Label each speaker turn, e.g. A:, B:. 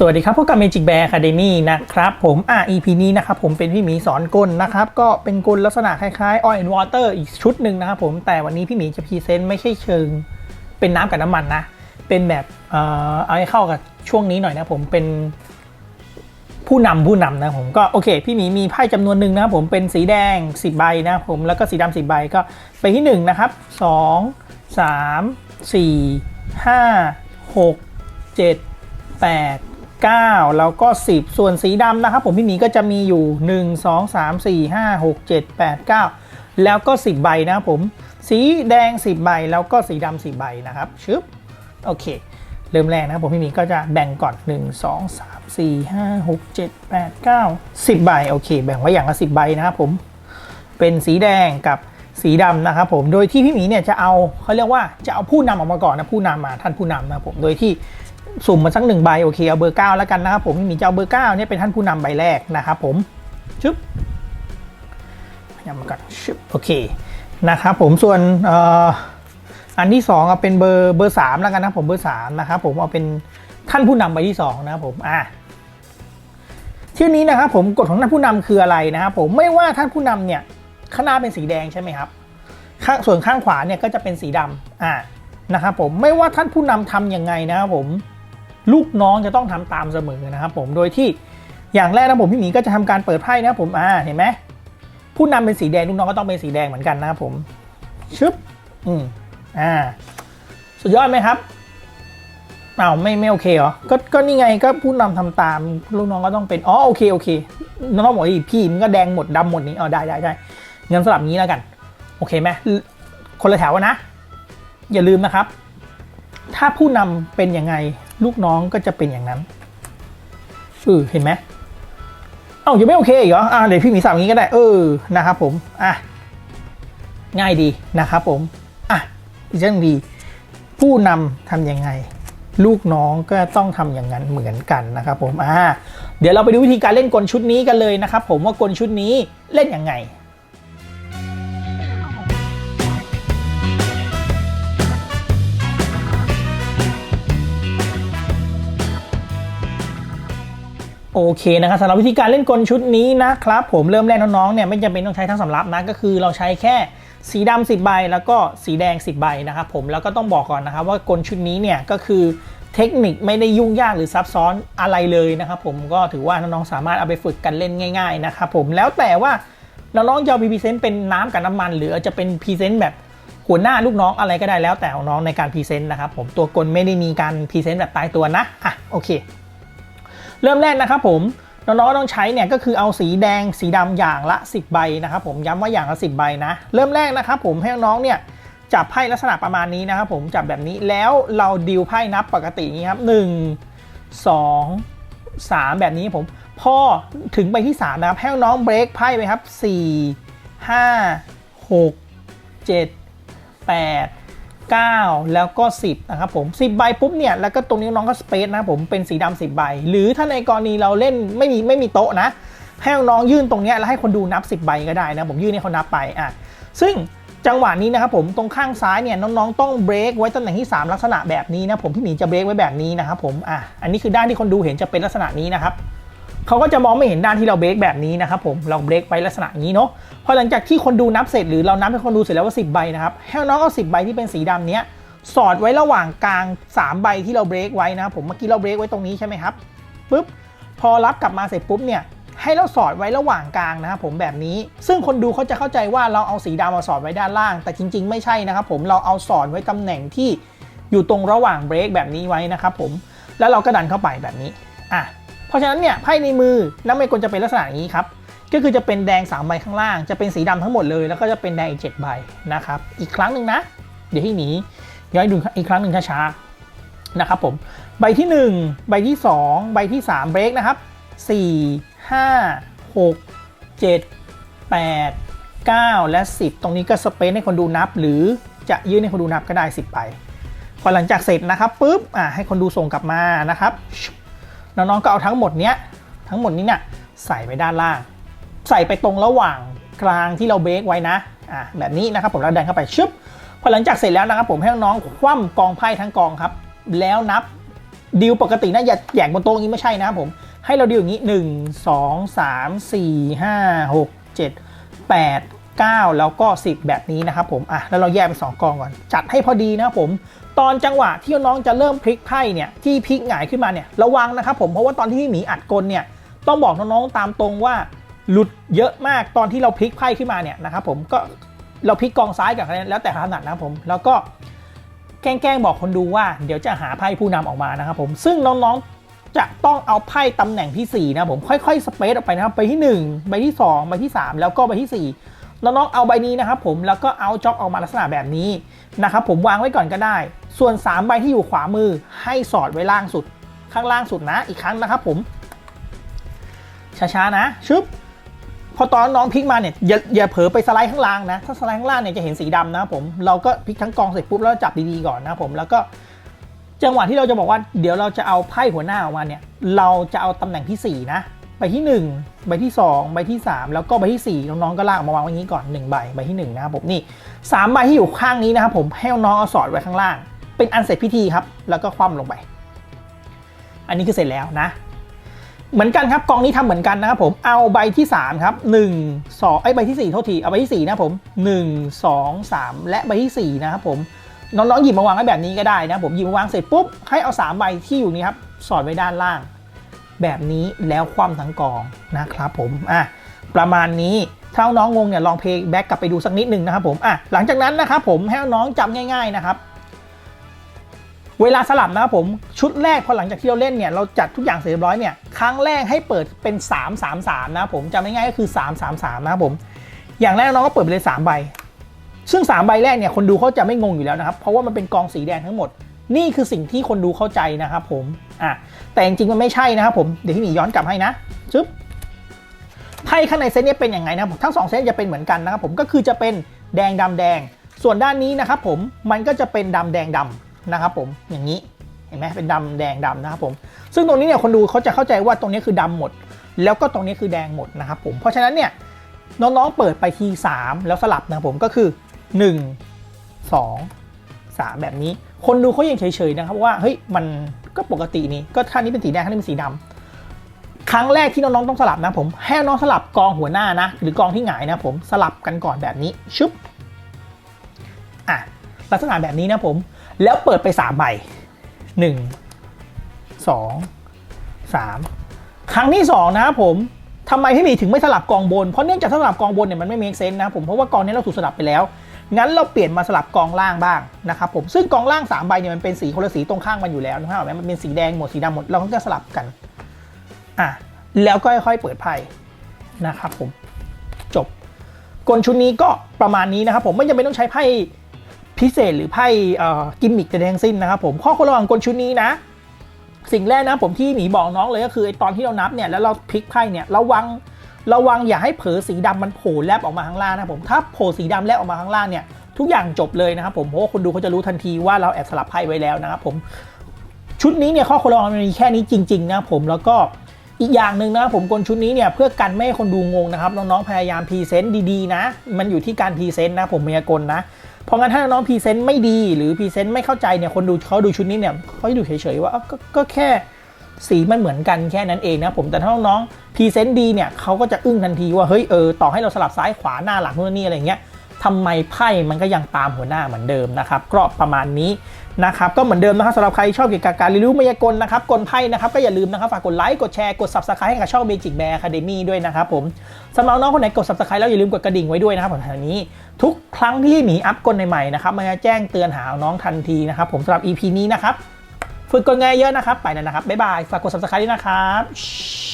A: สวัสดีครับพบกับ Magic Bear Academy นะครับ ผมอ่า EP นี้นะครับผมเป็นพี่หมีสอนกลนะครับ ก็เป็นกลลักษณะคล้ายๆ Oil and Water อีกชุดหนึ่งนะครับผมแต่วันนี้พี่หมีจะพรีเซนต์ไม่ใช่เชิง เป็นน้ำกับน้ำมันนะ เป็นแบบเอ่อเอาให้เข้ากับช่วงนี้หน่อยนะผมเป็นผู้นำผู้นำนะผมก็โอเค พี่หมีมีไพ่จำนวนหนึ่งนะครับผมเป็นสีแดง 10 ใบนะครับผมแล้วก็สีดำ10ใบก็ไปที่ 1 นะครับ 2 3 4 5 6 7 8 9 แล้วก็ 10 ส่วนสีดำนะครับผมพี่หมีก็จะมีอยู่ 1 2 3 4 5 6 7 8 9 แล้วก็ 10 ใบนะครับผม สีแดง 10 ใบ แล้วก็สีดำ10 ใบนะครับชึบโอเค เริ่มแรกนะครับผมพี่หมีก็จะแบ่งก่อน 1 2 3 4 5 6 7 8 9 10 ใบโอเค แบ่งไว้อย่างละ 10 ใบนะครับผม เป็นสีแดงกับสีดำนะครับผมโดยที่พี่หมีเนี่ยจะเอาเขาเรียกว่าจะเอาผู้นำออกมาก่อนนะผู้นำมาท่านผู้นำนะครับผมโดยที่ สุ่มมาสักหนึ่งใบโอเคเอาเบอร์เก้าแล้วกันนะครับผมพี่มีจะเอาเบอร์เก้าเนี่ยเป็นท่านผู้นำใบแรกนะครับผมชึบยำมาก่อนชึบโอเคนะครับผมส่วนอ,อันที่สองเอาเป็นเบอร์เบอร์สามแล้วกันนะผมเบอร์สามนะครับผมเอาเป็นท่านผู้นำใบที่สองนะครับผมอะที่นี้นะครับผมกฎของท่านผู้นำคืออะไรนะครับผมไม่ว่าท่านผู้นำเนี่ยข้างหน้าเป็นสีแดงใช่ไหมครับข้างส่วนข้างขวาเนี่ยก็จะเป็นสีดำอ่านะครับผมไม่ว่าท่านผู้นำทํำยังไงนะครับผม ลูกน้องจะต้องทำตามเสมอนะครับผมโดยที่อย่างแรกนะผมพี่หมีก็จะทำการเปิดไพ่นะผมอ่าเห็นไหมผู้นำเป็นสีแดงลูกน้องก็ต้องเป็นสีแดงเหมือนกันนะครับผมชึบอืมอ่า สุดยอดไหมครับอ้าวไม่ไม่โอเคเหรอก็ก็นี่ไงก็ผู้นำทำตามลูกน้องก็ต้องเป็นอ๋อโอเคโอเคน้องบอกอีพี่มันก็แดงหมดดำหมดนี้อ๋อได้ได้ได้งั้นสลับงี้แล้วกัน โอเคไหมคนละแถวนะ อย่าลืมนะครับ ถ้าผู้นำเป็นยังไง ลูกน้องก็จะเป็นอย่างนั้นเออเห็นไหมเอ้ายังไม่โอเคอีกเหรออ่าเดี๋ยวพี่หมีสามงี้ก็ได้ เออนะครับผมอะง่ายดีนะครับผมอะอีกเรื่องดี ผู้นำทำยังไง ลูกน้องก็ต้องทำอย่างนั้นเหมือนกันนะครับผมอ่าเดี๋ยวเราไปดูวิธีการเล่นกลชุดนี้กันเลยนะครับผมว่ากลชุดนี้เล่นยังไง โอเคนะครับสำหรับวิธีการเล่นกลชุดนี้นะครับผมเริ่มแรกน้องๆเนี่ยไม่จำเป็นต้องใช้ทั้งสำรับนะก็คือเราใช้แค่สีดำ10ใบ แล้วก็สีแดง10ใบนะครับผมแล้วก็ต้องบอกก่อนนะครับว่ากลชุดนี้เนี่ยก็คือเทคนิคไม่ได้ยุ่งยากหรือซับซ้อนอะไรเลยนะครับผมก็ถือว่าน้องๆสามารถเอาไปฝึกกันเล่นง่าย ๆนะครับผมแล้วแต่ว่าน้องๆจะพรีเซนต์เป็นน้ำกับน้ำมัน หรือจะเป็นพรีเซนต์แบบหัวหน้าลูกน้องอะไรก็ได้แล้วแต่ของน้องในการพรีเซนต์นะครับผมตัวกลไม่ได้มีการพรีเซนต์แบบตายตัวนะอะโอเค เริ่มแรกนะครับผมน้องๆต้องใช้เนี่ยก็คือเอาสีแดงสีดำอย่างละ 10 ใบนะครับผมย้ำว่าอย่างละ 10 ใบนะ เริ่มแรกนะครับผมให้น้องๆเนี่ยจับไพ่ลักษณะประมาณนี้นะครับผมจับแบบนี้แล้วเราดิวไพ่นับปกตินี้ครับ1 2 3แบบนี้ผมพอถึงใบที่3นะครับให้น้องเบรกไพ่ไปครับ4 5 6 7 8 9 แล้วก็ 10 นะครับผม 10 ใบปุ๊บเนี่ย แล้วก็ตรงนี้น้องก็สเปซนะผมเป็นสีดำ10 ใบ หรือถ้าในกรณีเราเล่นไม่มีไม่มีโต๊ะนะ ให้น้องยื่นตรงนี้แล้วให้คนดูนับ 10 ใบก็ได้นะ ผมยื่นให้เขานับไปอะซึ่งจังหวะนี้นะครับผมตรงข้างซ้ายเนี่ยน้องๆต้องเบรกไว้ตำแหน่งที่ 3 ลักษณะแบบนี้นะผมพี่หมีจะเบรกไว้แบบนี้นะครับผมอะอันนี้คือด้านที่คนดูเห็นจะเป็นลักษณะนี้นะครับ เขาก็จะมองไม่เห็นด้านที่เราเบรกแบบนี้นะครับผมเราเบรกไปลักษณะนี้เนาะพอหลังจากที่คนดูนับเสร็จหรือเรานับให้คนดูเสร็จแล้วว่า 10 ใบนะครับให้น้องเอา10 ใบที่เป็นสีดำเนี้ยสอดไว้ระหว่างกลาง 3 ใบที่เราเบรกไว้นะครับผมเมื่อกี้เราเบรกไว้ตรงนี้ใช่ไหมครับปุ๊บพอรับกลับมาเสร็จปุ๊บเนี่ยให้เราสอดไว้ระหว่างกลางนะครับผมแบบนี้ ซึ่งคนดูเขาจะเข้าใจว่าเราเอาสีดำมาสอดไว้ด้านล่าง แต่จริง ๆ ไม่ใช่นะครับผมเราเอาสอดไว้ตำแหน่งที่อยู่ตรงระหว่างเบรกแบบนี้ไว้นะครับผมแล้วเราก็ดันเข้าไปแบบนี้อะ เพราะฉะนั้นเนี่ยไพ่ในมือน้ำไม่ควรจะเป็นลักษณะอย่างนี้ครับก็คือจะเป็นแดง3ใบข้างล่าง จะเป็นสีดำทั้งหมดเลย แล้วก็จะเป็นแดงอีก7ใบนะครับ อีกครั้งหนึ่งนะ เดี๋ยวให้หนีย้อยดูอีกครั้งหนึ่งช้าๆนะครับผมใบที่ 1 ใบที่ 2 ใบที่ 3 เบรกนะครับ 4 5 6 7 8 9 และ 10 ตรงนี้ก็สเปซให้คนดูนับ หรือจะยื่นให้คนดูนับก็ได้ 10ใบพอหลังจากเสร็จนะครับปุ๊บอะให้คนดูส่งกลับมานะครับ น้องๆก็เอาทั้งหมดเนี้ยทั้งหมดนี้เนี่ยใส่ไปด้านล่าง ใส่ไปตรงระหว่างกลางที่เราเบรกไว้นะอะแบบนี้นะครับผมแล้วดันเข้าไปชึบพอหลังจากเสร็จแล้วนะครับผมให้น้องๆคว่ำกองไพ่ทั้งกองครับ แล้วนับดีลปกตินะอย่าแหยกบนโต๊ะงนี้ไม่ใช่นะครับผมให้เราดีลอย่างนี้หนึ่งสองสา มสี่ห้าหกเจ็ดแปดเก้าแล้วก็สิบแบบนี้นะครับผมอะแล้วเราแยกเป็นสองกองก่อน จัดให้พอดีนะครับผม ตอนจังหวะที่น้องจะเริ่มพลิกไพ่เนี่ยที่พลิกหงายขึ้นมาเนี่ยระวังนะครับผมเพราะว่าตอนที่พี่หมีอัดกลเนี่ยต้องบอกน้องๆตามตรงว่า หลุดเยอะมากตอนที่เราพลิกไพ่ขึ้นมาเนี่ยนะครับผมก็เราพลิกกองซ้ายกับอะไรแล้วแต่ถนัดนะครับผมแล้วก็แกล้งบอกคนดูว่าเดี๋ยวจะหาไพ่ผู้นำออกมานะครับผมซึ่งน้องๆจะต้องเอาไพ่ตำแหน่งที่4นะผมค่อยๆสเปซออกไปนะครับไปที่1ใบที่2ใบที่ 3 แล้วก็ใบที่ 4 น้องๆเอาใบนี้นะครับผมแล้วก็เอาจ็อกออกมาลักษณะแบบนี้นะครับผมวางไว้ก่อนก็ได้ ส่วน 3 ใบที่อยู่ขวามือให้สอดไว้ล่างสุด ข้างล่างสุดนะอีกครั้งนะครับผมช้าๆนะชึบพอตอนน้องพลิกมาเนี่ยอย่าอย่าเผลอไปสไลด์ข้างล่างนะ ถ้าสไลด์ข้างล่างเนี่ยจะเห็นสีดำนะผมเราก็พลิกทั้งกองเสร็จปุ๊บแล้วจับดีๆก่อนนะผมแล้วก็จังหวะที่เราจะบอกว่าเดี๋ยวเราจะเอาไพ่หัวหน้าออกมาเนี่ยเราจะเอาตำแหน่งที่ 4 นะ ใบที่ 1 ใบที่ 2 ใบที่ 3 แล้วก็ใบที่ 4 น้องๆก็ลากออกมาวางไว้อย่างนี้ก่อน1ใบใบที่1นะครับผมนี่สามใบที่อยู่ข้างนี้นะครับผมให้น้องเอาสอดไว้ข้างล่าง เป็นอันเสร็จพิธีครับ แล้วก็คว่ำลงไป อันนี้คือเสร็จแล้วนะ เหมือนกันครับกองนี้ทำเหมือนกันนะครับผมเอาใบที่3ครับ1 2ไอ้ใบที่4โทษทีเอาใบที่4นะผม1 2 3 และใบที่4นะครับผมน้องๆหยิบมาวางไว้แบบนี้ก็ได้นะผมหยิบมาวางเสร็จปุ๊บให้เอา3ใบที่อยู่นี้ครับสอดไว้ด้านล่าง แบบนี้แล้วคว่ำทั้งกองนะครับผมอะประมาณนี้ถ้าน้องงงเนี่ยลองเพลย์แบ็กกลับไปดูสักนิดหนึ่งนะครับผมอะหลังจากนั้นนะครับผมให้น้องจำง่าย ๆนะครับ เวลาสลับนะครับผมชุดแรกพอหลังจากที่เราเล่นเนี่ยเราจัดทุกอย่างเสร็จเรียบร้อยเนี่ยครั้งแรกให้เปิดเป็น 3 3 3 นะครับผมจำง่ายๆก็คือ 3 3 3 นะครับผม อย่างแรกน้องก็เปิดไปเลย3ใบซึ่ง 3 ใบแรกเนี่ยคนดูเขาจะไม่งงอยู่แล้วนะครับ เพราะว่ามันเป็นกองสีแดงทั้งหมด นี่คือสิ่งที่คนดูเข้าใจนะครับผมอะแต่จริงๆมันไม่ใช่นะครับผมเดี๋ยวพี่หมีย้อนกลับให้นะชึบไพ่ข้างในเซตนี้เป็นยังไงนะครับทั้งสองเซตจะเป็นเหมือนกันนะครับผมก็คือจะเป็นแดงดำแดง ส่วนด้านนี้นะครับผมมันก็จะเป็นดำแดงดำนะครับผมอย่างนี้เห็นไหมเป็นดำแดงดำนะครับผมซึ่งตรงนี้เนี่ยคนดูเขาจะเข้าใจว่าตรงนี้คือดำหมด แล้วก็ตรงนี้คือแดงหมดนะครับผมเพราะฉะนั้นเนี่ยน้องๆเปิดไปที3แล้วสลับนะครับผมก็คือ 1 2 3 แบบนี้ คนดูเขายังเฉยๆนะครับว่าเฮ้ยมันก็ปกตินี่ก็ท่านี้เป็นสีแดงท่านี้เป็นสีดำครั้งแรกที่น้องๆต้องสลับนะผมให้น้องสลับกองหัวหน้านะ หรือกองที่หงายนะผมสลับกันก่อนแบบนี้ชึบอะลักษณะแบบนี้นะผม แล้วเปิดไป3ใบ1 2 3ครั้งที่ 2 นะครับผมทำไมพี่มีถึงไม่สลับกองบน เพราะเนื่องจากสลับกองบนเนี่ยมันไม่เมคเซนนะผมเพราะว่ากองนี้เราถูกสลับไปแล้ว งั้นเราเปลี่ยนมาสลับกองล่างบ้างนะครับผมซึ่งกองล่าง3ใบเนี่ยมันเป็นสีคนละสีตรงข้างมันอยู่แล้วนะครับมันเป็นสีแดงหมดสีดำหมดเราก็จะสลับกันอะแล้วก็ค่อยๆเปิดไพ่นะครับผมจบกลชุดนี้ก็ประมาณนี้นะครับผมไม่จำเป็นต้องใช้ไพ่พิเศษหรือไพ่กิมมิคแต่ทั้งสิ้นนะครับผมข้อควรระวังกลชุดนี้นะสิ่งแรกนะผมที่หมีบอกน้องเลยก็คือไอตอนที่เรานับเนี่ยแล้วเราพลิกไพ่เนี่ยระวัง ระวังอย่าให้เผลอสีดำมันโผล่แลบออกมาข้างล่างนะผมถ้าโผล่สีดำแลบออกมาข้างล่างเนี่ยทุกอย่างจบเลยนะครับผมเพราะว่าคนดูเขาจะรู้ทันทีว่าเราแอบสลับไพ่ไว้แล้วนะครับผมชุดนี้เนี่ยข้อควรระวังมันมีแค่นี้จริงๆนะผมแล้วก็อีกอย่างหนึ่งนะครับผมกลชุดนี้เนี่ยเพื่อกันไม่ให้คนดูงงนะครับน้องๆพยายามพรีเซนต์ดีๆนะ มันอยู่ที่การพรีเซนต์นะผมมายากลนะเพราะงั้นถ้าน้องพรีเซนต์ไม่ดีหรือพรีเซนต์ไม่เข้าใจเนี่ยคนดูเขาดูชุดนี้เนี่ยเขาดูเฉยๆว่าก็แค่ สีมันเหมือนกันแค่นั้นเองนะผมแต่ถ้าน้องๆพรีเซนต์ดีเนี่ยเขาก็จะอึ้งทันทีว่าเฮ้ยเออต่อให้เราสลับซ้ายขวาหน้าหลังนู่นนี่อะไรเงี้ยทำไมไพ่มันก็ยังตามหัวหน้าเหมือนเดิมนะครับก็ประมาณนี้นะครับก็เหมือนเดิมนะครับสำหรับใครชอบเกี่ยวกับการเรียนรู้มายากลนะครับกลไพ่นะครับก็อย่าลืมนะครับฝากกดไลค์กดแชร์กด subscribe ให้กับช่อง Magic Bear Academy ด้วยนะครับผมสำหรับน้องคนไหนกด subscribe แล้วอย่าลืมกดกระดิ่งไว้ด้วยนะครับผมทางนี้ ทุกครั้งที่หมีอัพกลใหม่ๆนะครับมันจะแจ้งเตือนหาน้องทันทีนะครับผมสำหรับ EP นี้นะครับ ฝึกกลง่ายเยอะนะครับ ไปแล้วนะครับ บ๊ายบาย ฝากกด subscribe ด้วยนะครับ